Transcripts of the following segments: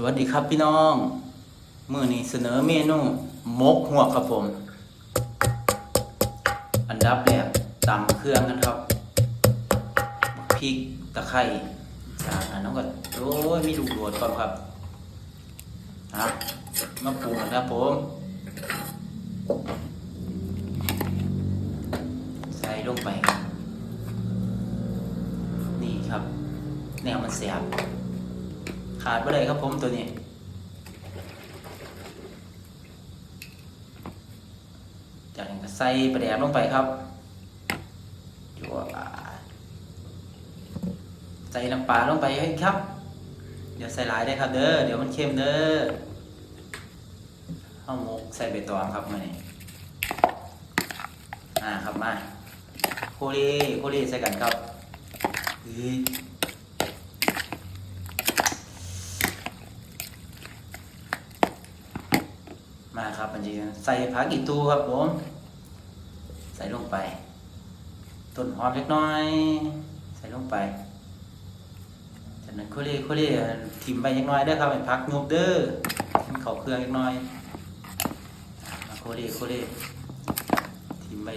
สวัสดีครับพี่น้อง มื้อนี้เสนอเมนูมกหัวครับผม อันดับแรกตำเครื่องกันครับพริกตะไคร้จากนั้นก็โอ้ยมีลูกโดดก่อนครับครับมาปรุงกันครับผม ใส่ลงไป นี่ครับ แนวมันเสียบ ขาดไปเลยครับผมตัวนี้ จากนั้นก็ใส่ปลาแดกลงไปครับจั่วใส่น้ำปลาลงไปให้ครับ เดี๋ยวใส่หลายได้ครับเด้อ เดี๋ยวมันเค็มเด้อข้าวหมกใส่ใบตองครับมานี่อ่าครับมาโคเรโคเรใส่กันครับเฮ้ย มาครับอันนี้ใส่ผักอีตูครับผม ใส่ลงไป ต้นหอมเล็กน้อย ใส่ลงไปจากนั้นโคเล่โคเล่ทิมไปเล็กน้อยเด้อครับเป็นผักยุบเด้อให้มันเข้าเครื่องเล็กน้อยมาโคเล่โคเล่ทิมไป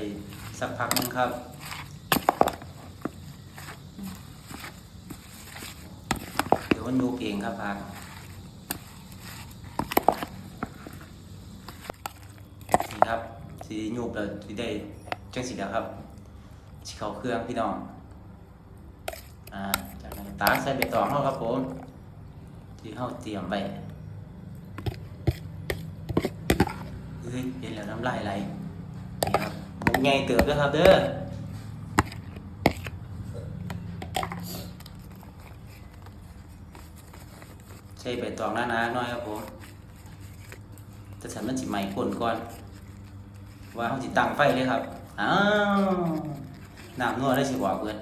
สักพักหนึงครับเดี๋ยวมันยุบเองครับผัก ครับสียูบแล้วสีได้จังสีแล้วครับสีเขาเครื่องพี่น้องอ่าจากนั้นตาใส่ใบตองเข้าครับผมที่เข้าเตรียมไปเฮ้ยเห็นแล้วน้ำลายไหลนี่ครับมุกใหญ่เติบด้วยครับเด้อใส่ใบตองหน้าๆหน่อยครับผมแต่ฉันมันสิไหม้คนก่อน ว่าเขาสิตั้งไฟเลยครับ อ้าวน้ำนัวได้สิบอกเพื่อน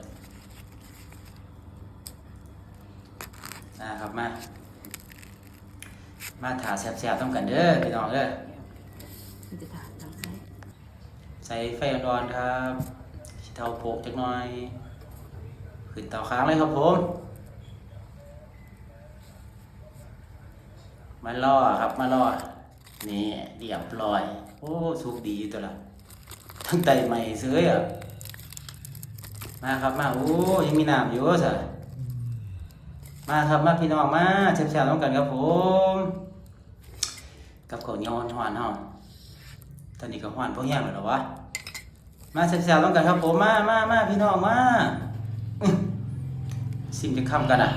นะครับมา มาถาแซ่บๆต้องกันเด้อพี่น้องเด้อมันจะถามทางซ้ายใส่ไฟอ่อนๆครับชิเทาโปกจักหน่อยขึ้นเตาค้างเลยครับผมมาล่อครับมาล่อ นี่เรียบร้อย โอ้สุกดีตัวละทั้งไตใหม่เสื้ออะมาครับมาโอ้ยังมีน้ำอยู่สิมาครับมาพี่น้องมาแซ่บๆต้องกันครับผม กับข้าวเหนียวหวานๆเฮาตอนนี้ก็หวานพวกแห้งแล้วเหรอวะมาแซ่บๆต้องกันครับผมมามามาพี่น้องมาสิ่งจะคำกันอะ